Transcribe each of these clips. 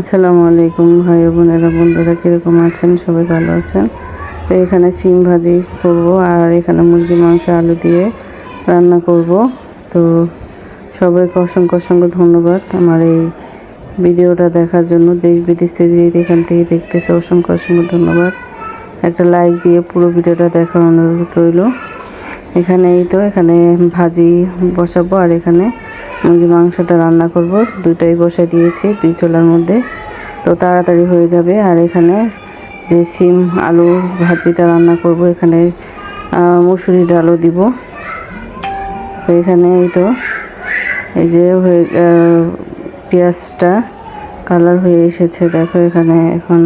আসসালামু আলাইকুম ভাই বোনেরা, বন্ধুরা কীরকম আছেন? সবাই ভালো আছেন? তো এখানে সিম ভাজি করব আর এখানে মুরগি মাংস, আলু দিয়ে রান্না করব। তো সবাইকে অসংখ্য অসংখ্য ধন্যবাদ আমার এই ভিডিওটা দেখার জন্য। দেশ বিদেশ থেকে এখান থেকে দেখতেছে, অসংখ্য অসংখ্য ধন্যবাদ। একটা লাইক দিয়ে পুরো ভিডিওটা দেখার অনুরোধ রইল। এখানে এই তো এখানে ভাজি বসাবো আর এখানে মুরগি মাংসটা রান্না করব? দুইটাই বসে দিয়েছি, দুই চোলার মধ্যে। তো তাড়াতাড়ি হয়ে যাবে। আর এখানে যে সিম আলু ভাজিটা রান্না করব, এখানে মুসুরি ডালও দিব। তো এখানে এই তো, এই যে হয়ে পেঁয়াজটা কালার হয়ে এসেছে। দেখো এখানে এখন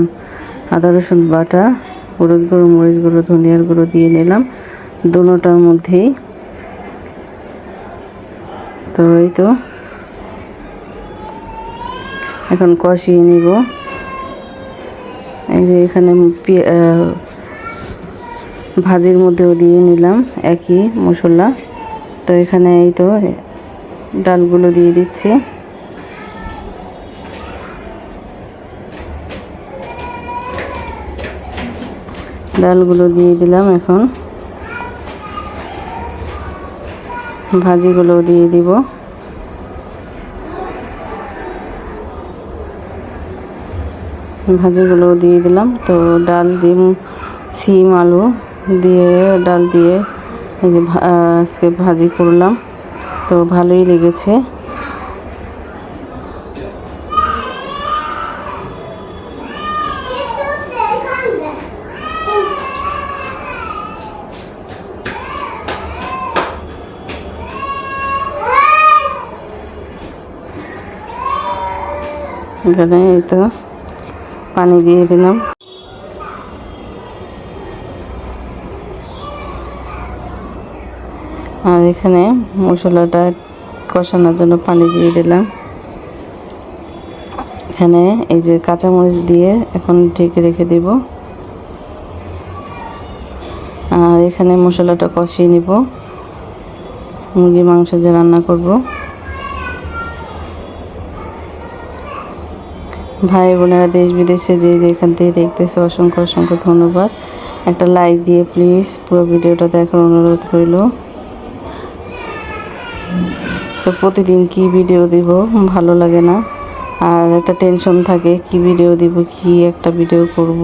আদা, রসুন বাটা হলুদ গুঁড়ো, মরিচ গুঁড়ো, ধনিয়ার গুঁড়ো দিয়ে নিলাম। দুটোটার মধ্যেই তো এই তো। এখন কষিয়ে নিব। এই যে এখানে ভাজির মধ্যেও দিয়ে নিলাম একই মশলা। তো এখানে এই তো ডালগুলো দিয়ে দিচ্ছি। ডালগুলো দিয়ে দিলাম এখন। ভাজিগুলো দিয়ে দিব। ভাজিগুলো দিয়ে দিলাম। তো ডাল, ডিম, সিম, আলু দিয়ে, ডাল দিয়ে এই যে আজকে ভাজি করলাম। তো ভালোই লেগেছে। এখানে এই তো পানি দিয়ে দিলাম। আর এখানে মশলাটা কষানোর জন্য পানি দিয়ে দিলাম। এখানে এই যে কাঁচামরিচ দিয়ে এখন ঢেকে রেখে দিব। আর এখানে মশলাটা কষিয়ে নিব। মুরগি মাংস যে রান্না করব। ভাই বোনেরা দেশ বিদেশে যে যেখান থেকে দেখতেছে, অসংখ্য অসংখ্য ধন্যবাদ। একটা লাইক দিয়ে প্লিজ পুরো ভিডিওটা দেখার অনুরোধ রইল। তো প্রতিদিন কি ভিডিও দিব? ভালো লাগে না। আর একটা টেনশন থাকে, কি ভিডিও দিব, কি একটা ভিডিও করব?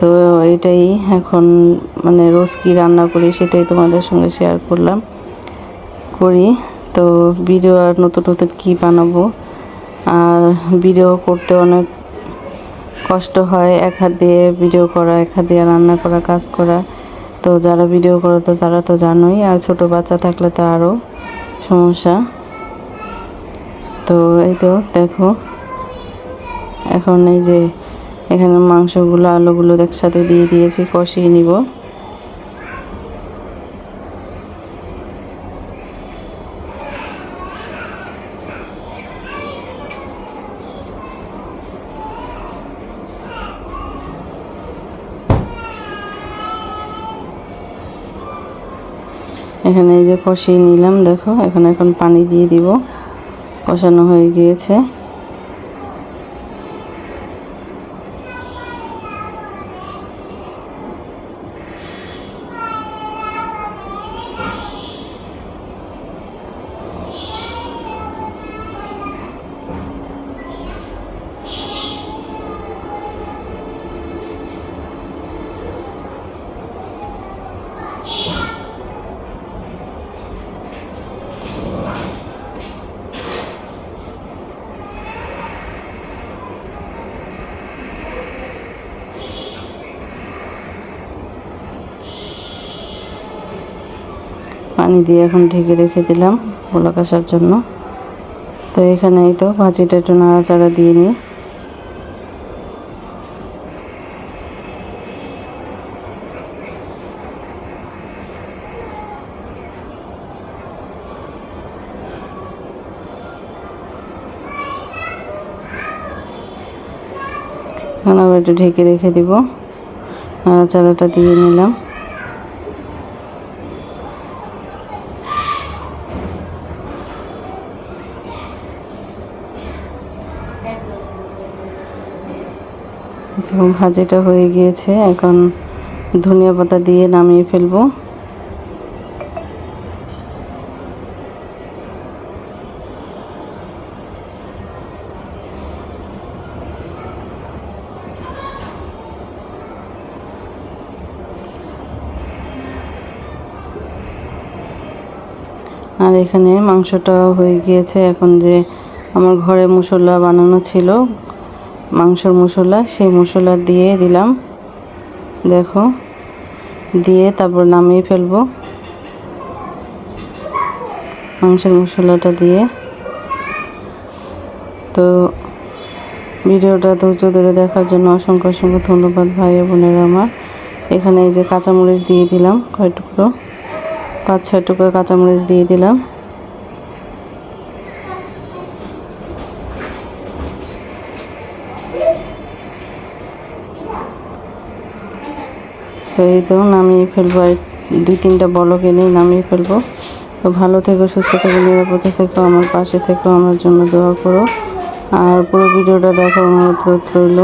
তো এটাই এখন মানে রোজ কি রান্না করি সেটাই তোমাদের সঙ্গে শেয়ার করলাম। করি, তো ভিডিও আর নতুন নতুন কী বানাবো? আর ভিডিও করতে অনেক কষ্ট হয়, এক হাত দিয়ে ভিডিও করা, এক হাত দিয়ে রান্না করা, কাজ করা। তো যারা ভিডিও করে তো তারা তো জানোই, আর ছোট বাচ্চা থাকলে তো আরও সমস্যা। তো এই তো দেখো, এখন এই যে এখানে মাংসগুলো, আলুগুলো একসাথে দিয়ে দিয়েছি, কষিয়ে নিব। এখানে এই যে কষিয়ে নিলাম দেখো। এখানে এখন পানি দিয়ে দিব। কষানো হয়ে গিয়েছে। পানি দিয়ে এখন ঢেকে রেখে দিলাম গোলা কষার জন্য। তো এখানে এই তো ভাজিটা একটু নাড়াচাড়া দিয়ে নিই। এখন আবার একটু ঢেকে রেখে দিব। নাড়াচাড়াটা দিয়ে নিলাম। তো ভাজিটা হয়ে গিয়েছে। এখন ধনিয়া পাতা দিয়ে নামিয়ে ফেলব। আর এখানে মাংসটা হয়ে গিয়েছে। এখন যে আমার ঘরে মশলা বানানো ছিল, মাংসের মশলা, সেই মশলা দিয়ে দিলাম। দেখো, দিয়ে তারপর নামিয়ে ফেলব। মাংসের মশলাটা দিয়ে। তো ভিডিওটা ধৈর্য ধরে দেখার জন্য অসংখ্য অসংখ্য ধন্যবাদ ভাই বোনেরা আমার। এখানে এই যে কাঁচামরিচ দিয়ে দিলাম কয় টুকরো, পাঁচ ছয় টুকরো কাঁচামরিচ দিয়ে দিলাম। এই তো নামিয়ে ফেলব। আর দুই, তিনটা বলক এনেই নামিয়ে ফেলব। তো ভালো থেকো, সুস্থ থেকো, নিরাপদে থেকো, আমার পাশে থেকো, আমার জন্য দোয়া করো। আর পুরো ভিডিওটা দেখো আমার অনুরোধ রইল।